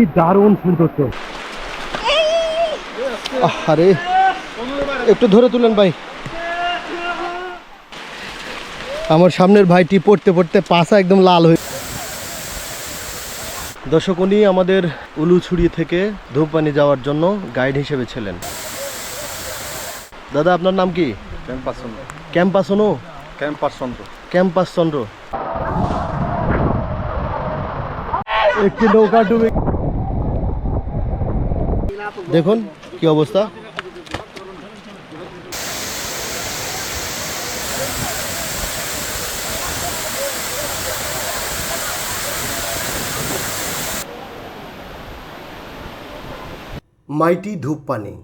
কি দারুণ সৌন্দর্য। আরে একটু ধরে তুলেন ভাই। আমার সামনের ভাইটি পড়তে পড়তে পাশা একদম লাল হয়ে দর্শক উনি আমাদের উলুছুড়ি থেকে ধূপপানি যাওয়ার জন্য গাইড হিসেবে ছিলেন। দাদা আপনার নাম কি? ক্যাম্পাস চন্দ্র ক্যাম্পাস অনু ক্যাম্পাস চন্দ্র ক্যাম্পাস চন্দ্র একটি নৌকা ডুবে দেখুন কি অবস্থা। মাইটি ধূপপানি।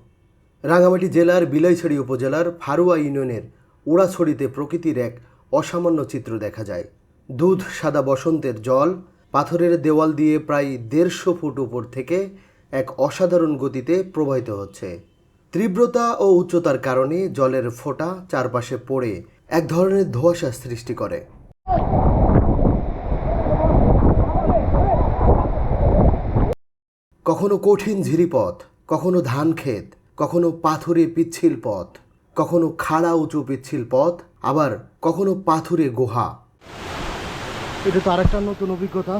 রাঙামাটি জেলার বিলাইছড়ি উপজেলার ফারুয়া ইউনিয়নের উড়াছড়িতে প্রকৃতির এক অসামান্য চিত্র দেখা যায়। দুধ, সাদা বসন্তের জল, পাথরের দেওয়াল দিয়ে প্রায় দেড়শো ফুট উপর থেকে এক অসাধারণ গতিতে প্রবাহিত হচ্ছে। তীব্রতা ও উচ্চতার কারণে জলের ফোঁটা চারপাশে পড়ে এক ধরনের ধোঁয়াশা সৃষ্টি করে। কখনো কঠিন ঝিরিপথ, কখনো ধান ক্ষেত, কখনো পাথুরে পিচ্ছিল পথ, কখনো খাড়া উঁচু পিচ্ছিল পথ, আবার কখনো পাথুরে গুহা। এটা তো আরেকটা নতুন অভিজ্ঞতা।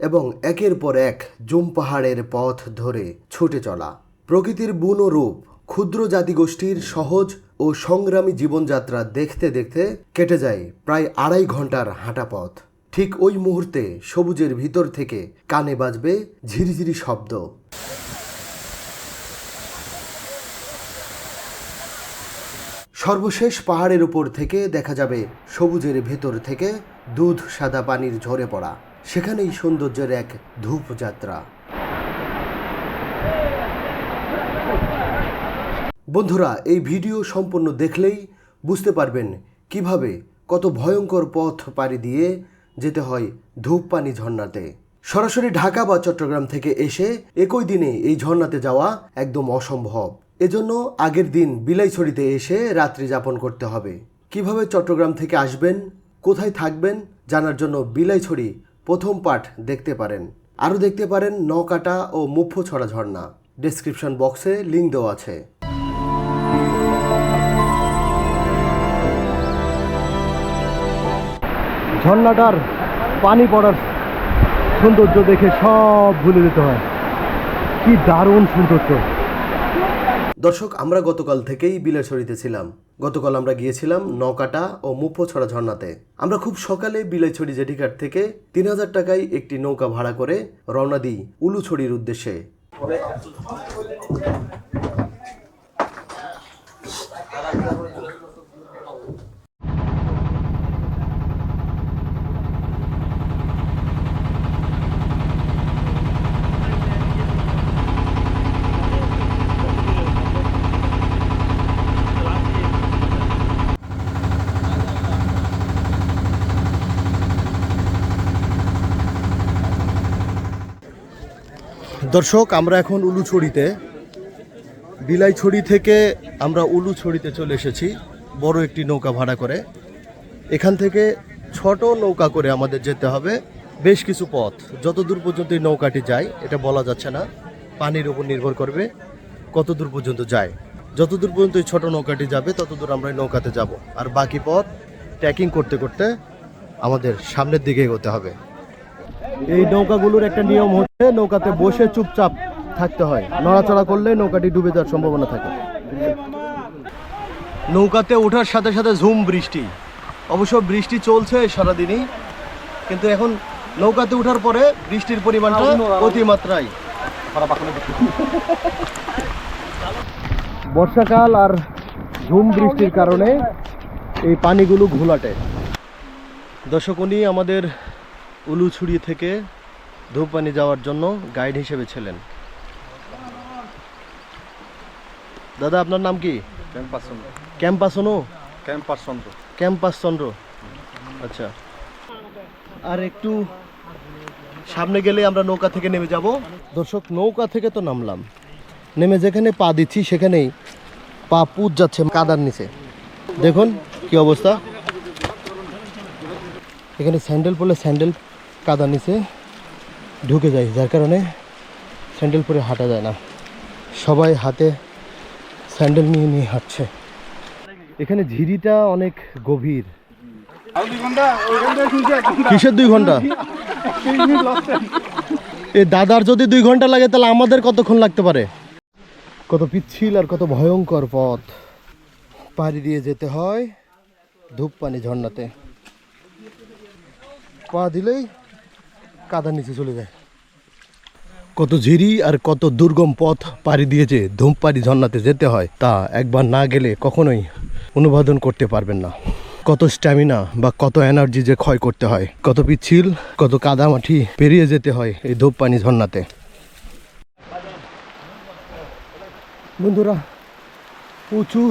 এবং একের পর এক জুম পাহাড়ের পথ ধরে ছুটে চলা। প্রকৃতির বুনো রূপ, ক্ষুদ্র জাতিগোষ্ঠীর সহজ ও সংগ্রামী জীবনযাত্রা দেখতে দেখতে কেটে যায় প্রায় আড়াই ঘণ্টার হাঁটা পথ। ঠিক ওই মুহূর্তে সবুজের ভিতর থেকে কানে বাজবে ঝিরিঝিরি শব্দ। সর্বশেষ পাহাড়ের উপর থেকে দেখা যাবে সবুজের ভেতর থেকে দুধ সাদা পানির ঝরে পড়া। সেখানেই সৌন্দর্যের এক ধূপযাত্রা। বন্ধুরা, এই ভিডিও সম্পূর্ণ দেখলেই বুঝতে পারবেন কীভাবে কত ভয়ঙ্কর পথ পাড়ি দিয়ে যেতে হয় ধূপপানি ঝর্ণাতে। সরাসরি ঢাকা বা চট্টগ্রাম থেকে এসে একই দিনে এই ঝর্ণাতে যাওয়া একদম অসম্ভব। এজন্য আগের দিন বিলাইছড়িতে এসে রাত্রি যাপন করতে হবে। কীভাবে চট্টগ্রাম থেকে আসবেন, কোথায় থাকবেন জানার জন্য বিলাইছড়ি প্রথম পাঠ দেখতে পারেন। আরও দেখতে পারেন নকাটা ও মুফ্ফো ছড়া ঝর্ণা। ডেসক্রিপশন বক্সে লিঙ্ক দেওয়া আছে। ঝর্ণাটার পানি পড়ার সৌন্দর্য দেখে সব ভুলে যেতে হয়। কি দারুণ সৌন্দর্য। দর্শক আমরা গতকাল থেকেই বিলাইছড়িতে ছিলাম। গতকাল আমরা গিয়েছিলাম নৌকাটা ও মুফোছড়া ঝর্ণাতে। আমরা খুব সকালে বিলাইছড়ি জেটিঘাট থেকে তিন হাজার টাকায় একটি নৌকা ভাড়া করে রওনা দিই উলুছড়ির উদ্দেশ্যে। দর্শক, আমরা এখন উলুছড়িতে। বিলাইছড়ি থেকে আমরা উলুছড়িতে চলে এসেছি, বড় একটি নৌকা ভাড়া করে। এখান থেকে ছোট নৌকা করে আমাদের যেতে হবে। বেশ কিছু পথ যত দূর পর্যন্ত এই নৌকাটি যায়, এটা বলা যাচ্ছে না, পানির উপর নির্ভর করবে কত দূর পর্যন্ত যায়। যত দূর পর্যন্ত এই ছোট নৌকাটি যাবে তত দূর আমরা নৌকাতে যাব। আর বাকি পথ, ট্রেকিং করতে করতে আমাদের সামনের দিকে এগোতে হবে। এই নৌকাগুলোর একটা নিয়ম হচ্ছে নৌকাতে বসে চুপচাপ থাকতে হয়। নড়াচড়া করলে নৌকাটি ডুবে যাওয়ার সম্ভাবনা থাকে। নৌকাতে ওঠার সাথে সাথে ঝুম বৃষ্টি। অবশ্য বৃষ্টি চলছে সারাদিনই কিন্তু এখন নৌকাতে ওঠার পরে বৃষ্টির পরিমাণটা অতিমাত্রায়। বর্ষাকাল আর ঝুম বৃষ্টির কারণে এই পানিগুলো ঘোলাটে। দর্শক উনি আমাদের উলুছুড়ি থেকে ধূপপানি যাওয়ার জন্য গাইড হিসেবে ছিলেন। দাদা আপনার নাম কি? ক্যাম্পাস চন্দ্র ক্যাম্পাস অনু ক্যাম্পাস চন্দ্র ক্যাম্পাস চন্দ্র আচ্ছা। আর একটু সামনে গেলে আমরা নৌকা থেকে নেমে যাব। দর্শক নৌকা থেকে তো নামলাম। নেমে যেখানে পা দিচ্ছি সেখানেই পা পুজ যাচ্ছে কাদার নিচে। দেখুন কি অবস্থা। এখানে স্যান্ডেল পরলে স্যান্ডেল কাদা নিচে ঢুকে যায়, যার কারণে স্যান্ডেল পরে হাঁটা যায় না। সবাই হাতে স্যান্ডেল নিয়ে নিয়ে হাঁটছে। এখানে ঝিরিটা অনেক গভীর। কিসের দুই ঘণ্টা? এ দাদার যদি দুই ঘণ্টা লাগে, তাহলে আমাদের কতক্ষণ লাগতে পারে? কত পিচ্ছিল আর কত ভয়ঙ্কর পথ। পাড়ি দিয়ে যেতে হয় ধূপপানি ঝর্ণাতে। পা দিলেই কাদার নিচে চলে যায়। কত ঝিরি আর কত দুর্গম পথ পাড়ি দিয়ে যে ধূপপানি ঝর্ণাতে যেতে হয়, তা একবার না গেলে কখনোই অনুবাদন করতে পারবেন না। কত স্ট্যামিনা বা কত এনার্জি যে ক্ষয় করতে হয়, কত পিচ্ছিল, কত কাদামাটি পেরিয়ে যেতে হয় এই ধূপপানি ঝর্ণাতে। বন্ধুরা, উঁচু,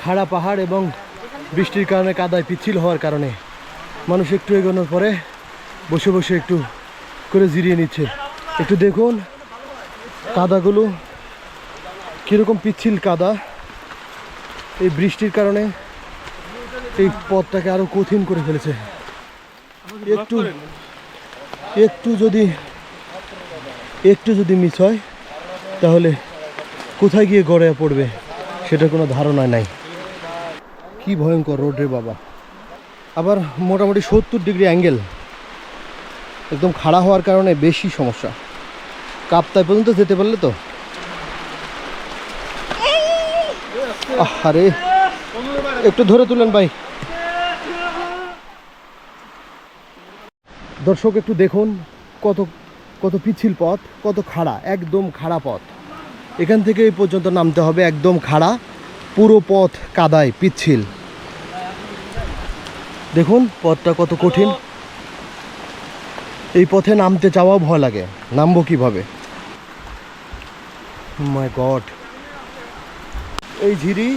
খাড়া পাহাড় এবং বৃষ্টির কারণে কাদায় পিচ্ছিল হওয়ার কারণে মানুষ একটু এগোনোর পরে বসে বসে একটু করে জিরিয়ে নিচ্ছে। একটু দেখুন কাদাগুলো, কীরকম পিচ্ছিল কাদা। এই বৃষ্টির কারণে এই পথটাকে আরও কঠিন করে ফেলেছে। একটু একটু যদি একটু যদি মিস হয়, তাহলে কোথায় গিয়ে গড়ে পড়বে সেটা কোনো ধারণা নাই। কি ভয়ঙ্কর রোড রে বাবা। আবার মোটামুটি সত্তর ডিগ্রি অ্যাঙ্গেল। একদম খাড়া হওয়ার কারণে বেশি সমস্যা। কাপ্তায় পর্যন্ত যেতে পারলে তো? আরে একটু ধরে তুলেন ভাই। দর্শক, একটু দেখুন কত কত পিছিল পথ, কত খাড়া, একদম খাড়া পথ। এখান থেকে এই পর্যন্ত নামতে হবে একদম খাড়া, পুরো পথ কাদায় পিচ্ছিল। দেখুন পথটা কত কঠিন। এই পথে নামতে চাওয়াও ভয় লাগে। নামবো কীভাবে? মাই গড এই ঝিরি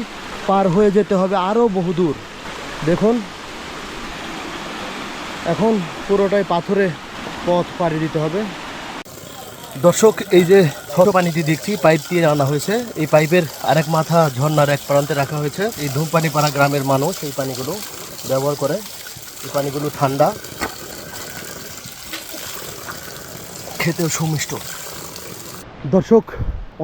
পার হয়ে যেতে হবে আরও বহুদূর। দেখুন। এখন পুরোটাই পাথরে পথ পাড়ি দিতে হবে। দর্শক, এই যে ছোট পানিটি দেখছি, পাইপ দিয়ে আনা হয়েছে। এই পাইপের আরেক মাথা ঝর্নার এক প্রান্তে রাখা হয়েছে। এই ধূপপানি পাড়া গ্রামের মানুষ এই পানিগুলো ব্যবহার করে। এই পানিগুলো ঠান্ডা। খেতেও সুমিষ্ট। দর্শক,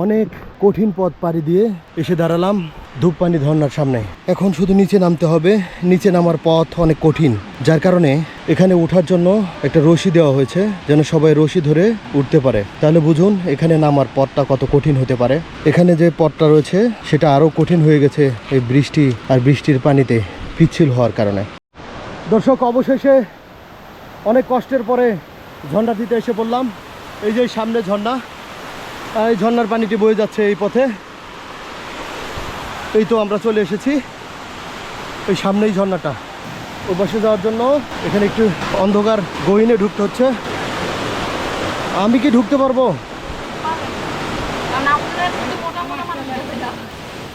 অনেক কঠিন পথ পাড়ি দিয়ে এসে দাঁড়ালাম ধূপপানি ঝর্ণার সামনে। এখন শুধু নিচে নামতে হবে, নিচে নামার পথ অনেক কঠিন, যার কারণে এখানে ওঠার জন্য একটা রশি দেওয়া হয়েছে, যেন সবাই রশি ধরে উঠতে পারে। তাহলে বুঝুন, এখানে নামার পথটা কত কঠিন হতে পারে। এখানে যে পথটা রয়েছে, সেটা আরও কঠিন হয়ে গেছে এই বৃষ্টি আর বৃষ্টির পানিতে পিচ্ছিল হওয়ার কারণে। দর্শক, অবশেষে অনেক কষ্টের পরে ঝর্ণা দিতে এসে পড়লাম। এই যে সামনে ঝর্ণা, এই ঝর্ণার পানিটি বয়ে যাচ্ছে এই পথে এই তো আমরা চলে এসেছি এই সামনেই ঝর্ণাটা ও পাশে যাওয়ার জন্য এখানে একটু অন্ধকার গহিনে ঢুকতে হচ্ছে আমি কি ঢুকতে পারব।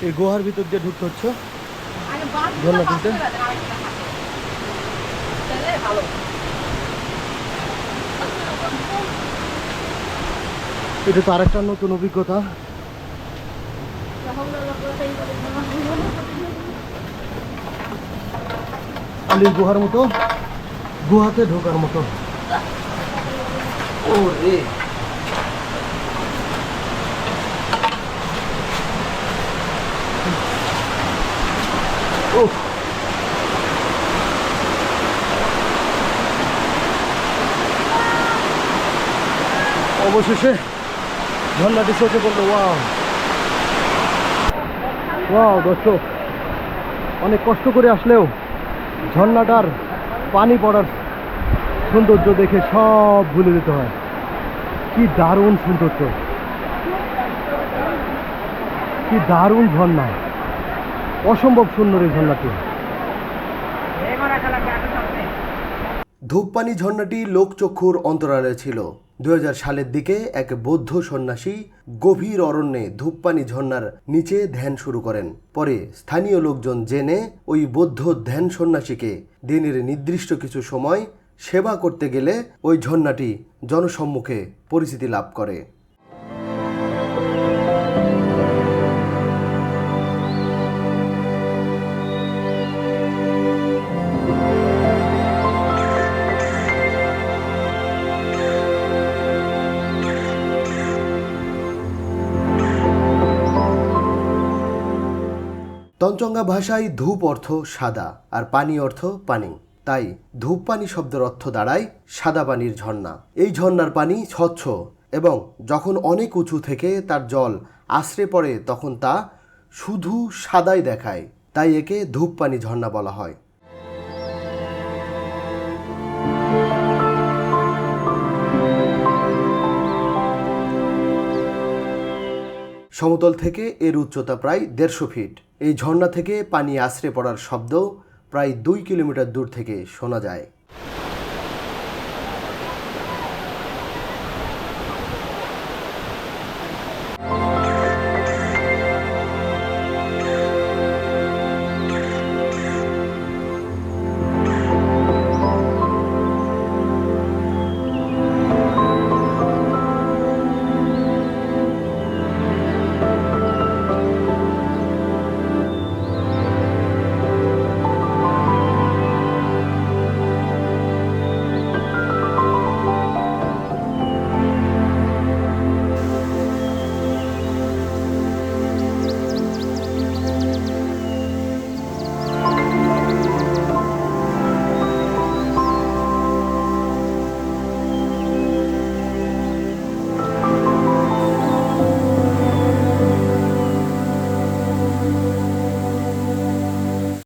এই গুহার ভিতর দিয়ে ঢুকতে হচ্ছে হাতে। তাহলে ভালো। এটা তো আরেকটা নতুন অভিজ্ঞতা। আলির গুহার মতো গুহাতে ঢোকার মতো। ও রে। অবশেষে ঝর্ণাটি চোখে পড়ল ওয়াও। ওয়াও, দর্শক। অনেক কষ্ট করে আসলেও ঝর্ণাটার পানি পড়ার সৌন্দর্য দেখে সব ভুলে যেতে হয়। কি দারুণ সৌন্দর্য। কি দারুণ ঝর্ণা। অসম্ভব সুন্দর এই ঝর্ণাটি। ধূপপানি ঝর্ণাটি লোকচক্ষুর অন্তরালে ছিল। দু হাজার সালের দিকে এক বৌদ্ধ সন্ন্যাসী গভীর অরণ্যে ধূপপানি ঝর্ণার নিচে ধ্যান শুরু করেন। পরে স্থানীয় লোকজন জেনে ওই বৌদ্ধ ধ্যান সন্ন্যাসীকে দিনের নির্দিষ্ট কিছু সময় সেবা করতে গেলে ওই ঝর্ণাটি জনসম্মুখে পরিচিতি লাভ করে। তঞ্চঙ্গা ভাষায় ধূপ অর্থ সাদা আর পানি অর্থ পানি। তাই ধূপ পানি শব্দের অর্থ দাঁড়ায় সাদা পানির ঝর্ণা। এই ঝর্ণার পানি স্বচ্ছ এবং যখন অনেক উঁচু থেকে তার জল আশ্রে পড়ে, তখন তা শুধু সাদাই দেখায়। তাই একে ধূপ পানি ঝর্ণা বলা হয়। সমতল থেকে এর উচ্চতা প্রায় দেড়শো ফিট। এই ঝর্ণা থেকে পানি আশ্রে পড়ার শব্দ প্রায় দুই কিলোমিটার দূর থেকে শোনা যায়।